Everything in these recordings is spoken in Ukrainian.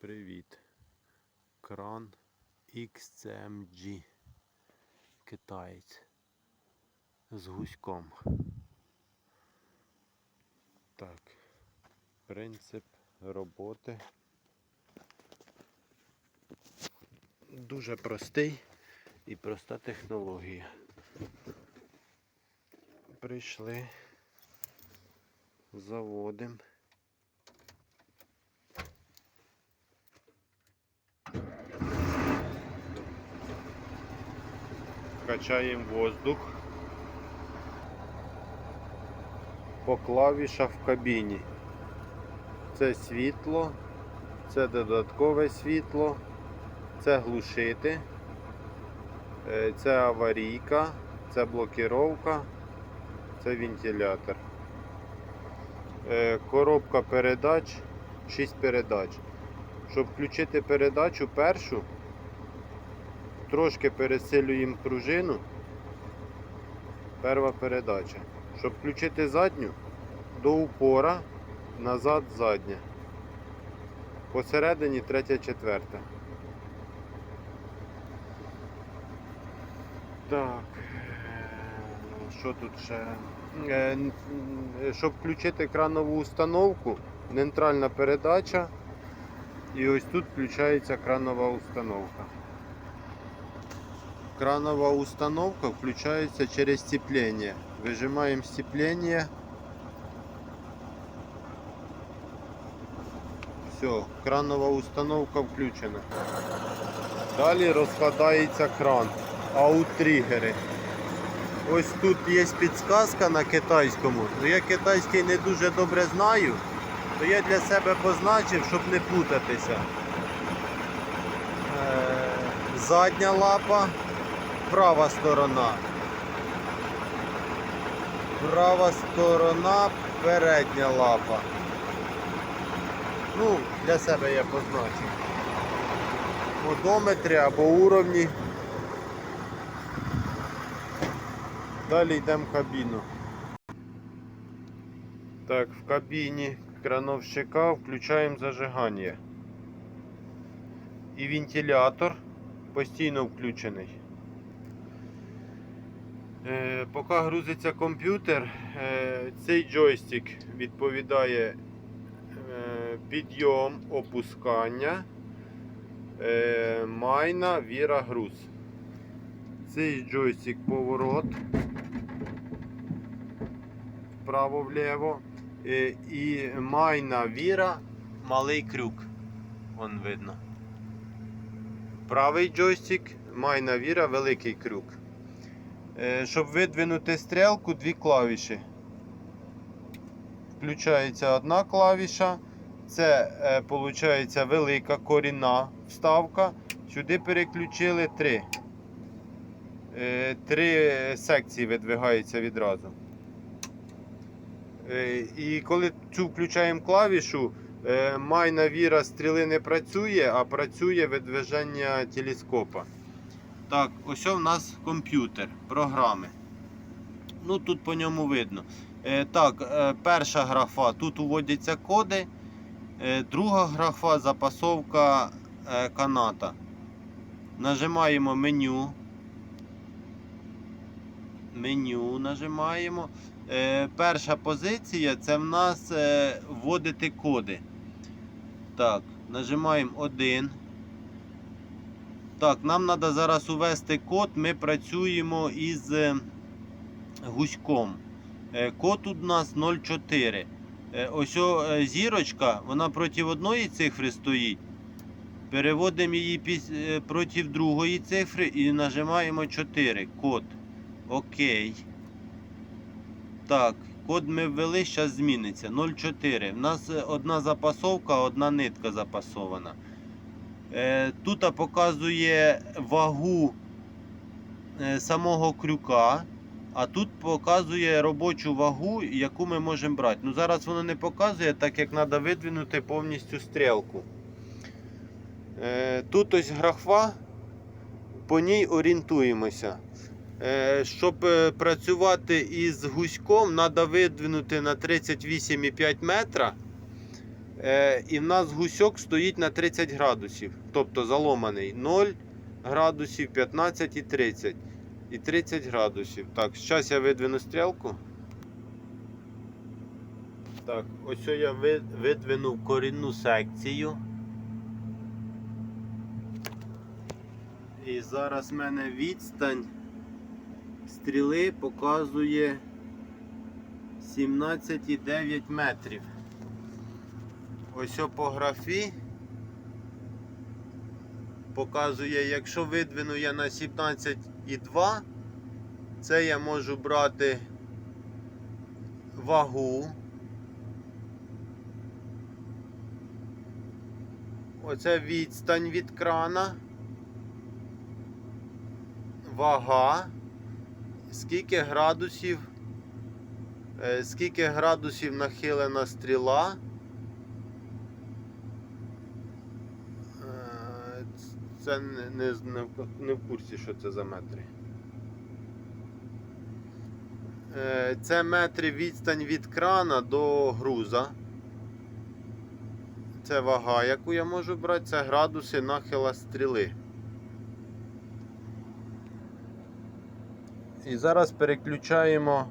Привіт. Кран XCMG. Китаєць. З гуськом. Так. Принцип роботи. Дуже простий і проста технологія. Прийшли, заводимо. Качаємо воздух по клавішах в кабіні. Це світло, це додаткове світло, це глушити, е, це аварійка, це блокіровка, це вентилятор. Е, Коробка передач, 6 передач. Щоб включити передачу першу, трошки пересилюємо пружину. Перша передача. Щоб включити задню, до упора, назад задня. Посередині третя, четверта. Так. Що тут ще? Е, Щоб включити кранову установку, нейтральна передача. І ось тут включається кранова установка. Крановая установка включается через сцепление. Выжимаем сцепление. Все, кранова установка включена. Далі розкладається кран. Аутригери. Ось тут є підсказка на китайському. Ну, я китайський не дуже добре знаю, то я для себе позначив, щоб не путатися. Е, Задня лапа, права сторона. Права сторона, передня лапа. Ну, для себе я позначив. Одометри або уровні. Далі йдемо в кабіну. Так, в кабіні крановщика включаємо зажигання. І вентилятор постійно включений. Е, поки грузиться комп'ютер, е, цей джойстик відповідає е, підйом, опускання, майна, віра, груз. Цей джойстик поворот вправо-вліво. І майна віра, малий крюк. Вон видно. Правий джойстик, майна віра, великий крюк. Е, Щоб видвинути стрілку, дві клавіші. Включається одна клавіша. Це виходить велика корінна вставка. Сюди переключили три. Е, Три секції видвигаються відразу. Е, І коли цю включаємо клавішу, е, майна віра стріли не працює, а працює видвиження телескопа. Так, ось у нас комп'ютер, програми. Ну, тут по ньому видно. Е, так, е, перша графа, тут уводяться коди. Е, друга графа запасовка е, каната. Нажимаємо меню. Меню нажимаємо. Е, перша позиція це в нас е, вводити коди. Так, нажимаємо 1. Так, нам треба зараз увести код. Ми працюємо із е, гуськом. Е, Код у нас 04. Е, Ось зірочка, вона проти одної цифри стоїть. Переводимо її проти другої цифри і нажимаємо 4. Код. Окей. Так, код ми ввели, зараз зміниться. 04. У нас одна запасовка, одна нитка запасована. Е, тут показує вагу е, самого крюка, а тут показує робочу вагу, яку ми можемо брати. Ну, зараз воно не показує, так як треба видвинути повністю стрілку. Е, тут ось графа, по ній орієнтуємося. Щоб працювати із гуськом, треба видвинути на 38,5 метра. Е, і в нас гусьок стоїть на 30 градусів, тобто заломаний 0 градусів, 15 і 30. І 30 градусів. Так, зараз я видвину стрілку. Так, ось я ви- видвинув корінну секцію. І зараз в мене відстань стріли показує 17,9 метрів. Ось по графі показує, якщо видвину я на 17,2, це я можу брати вагу. Оце відстань від крана. Вага. Скільки градусів, е, скільки градусів нахилена стріла. Е, Це не, не, не, в- курсі, що це за метри. Е, Це метри відстань від крана до груза. Це вага, яку я можу брати, це градуси нахила стріли. І зараз переключаємо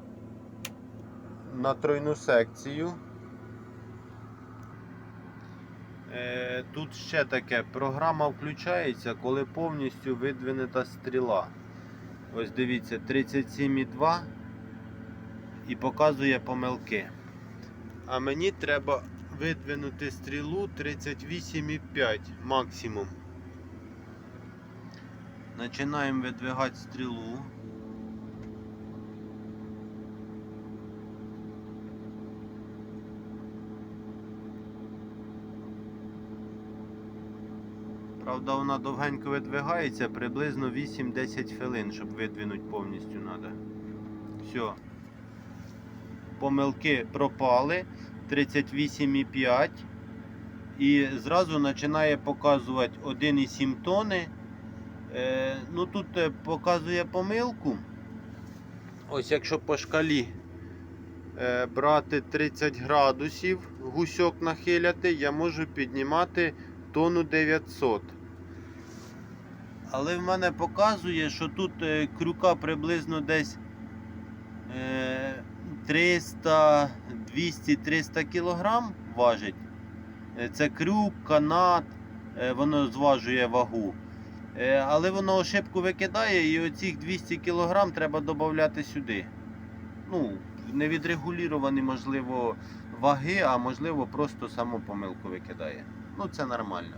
на тройну секцію. Е, Тут ще таке, програма включається, коли повністю видвинута стріла. Ось дивіться, 37,2 і показує помилки. А мені треба видвинути стрілу 38,5 максимум. Починаємо видвигати стрілу. Правда, вона довгенько видвигається, приблизно 8-10 хвилин, щоб видвинути повністю треба. Все. Помилки пропали. 38,5. І зразу починає показувати 1,7 тони. Е, ну тут е, показує помилку. Ось якщо по шкалі е, брати 30 градусів, гусьок нахиляти, я можу піднімати тонну 900. Але в мене показує, що тут е, крюка приблизно десь е, 300, 200-300 кг важить. Е, Це крюк, канат, е, воно зважує вагу. Е, Але воно ошибку викидає і оцих 200 кг треба додати сюди. Ну, не відрегуліровані, можливо, ваги, а можливо просто саму помилку викидає. Ну, це нормально.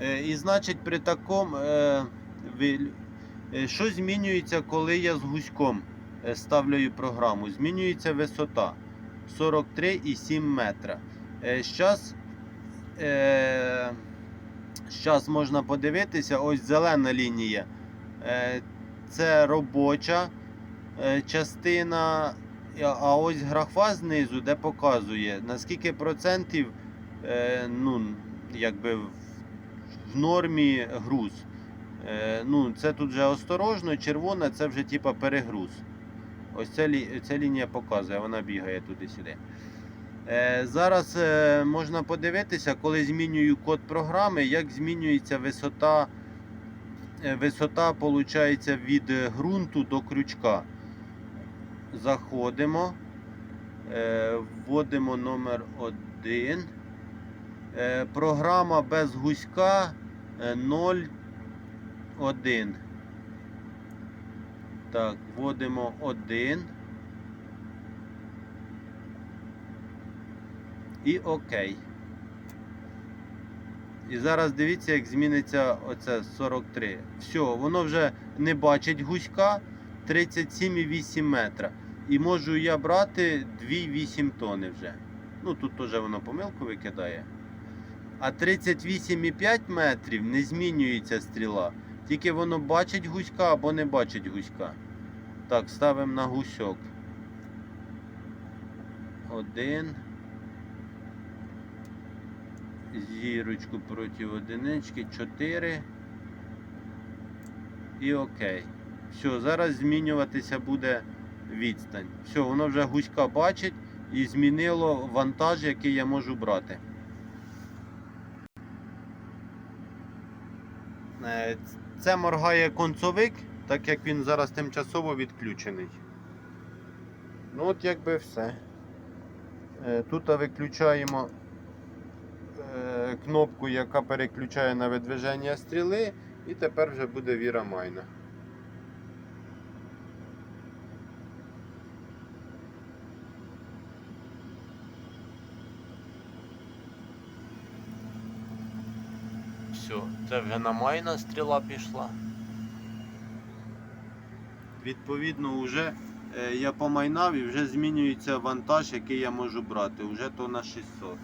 Е, І значить, при такому, е, е, що змінюється, коли я з гуськом ставлю програму? Змінюється висота 43,7 метра. Зараз щас можна подивитися, ось зелена лінія. Це робоча частина, а ось графа знизу, де показує, наскільки процентів е, ну, якби в, нормі груз. Е, ну, це тут вже осторожно, червона це вже типа перегруз. Ось ця, ця лінія показує, вона бігає туди-сюди. Е, зараз е, можна подивитися, коли змінюю код програми, як змінюється висота, е, висота получається, від ґрунту до крючка. Заходимо, е, вводимо номер 1. Е, програма без гуська е, 0,1. Так, вводимо 1. І ОК. І зараз дивіться, як зміниться оце 43. Все, воно вже не бачить гуська 37,8 метра. І можу я брати 2,8 тони вже. Ну тут теж воно помилку викидає. А 38,5 метрів не змінюється стріла. Тільки воно бачить гуська або не бачить гуська. Так, ставимо на гусьок. Один. Зірочку проти одинички. 4. І окей. Все, зараз змінюватися буде відстань. Все, воно вже гуська бачить і змінило вантаж, який я можу брати. Е, Це моргає концовик, так як він зараз тимчасово відключений. Ну от якби все. Е, Тут виключаємо е, кнопку, яка переключає на видвиження стріли, і тепер вже буде Віра Майна. Все, це вже на майна стріла пішла. Відповідно, вже е, я помайнав і вже змінюється вантаж, який я можу брати. Вже то на 600.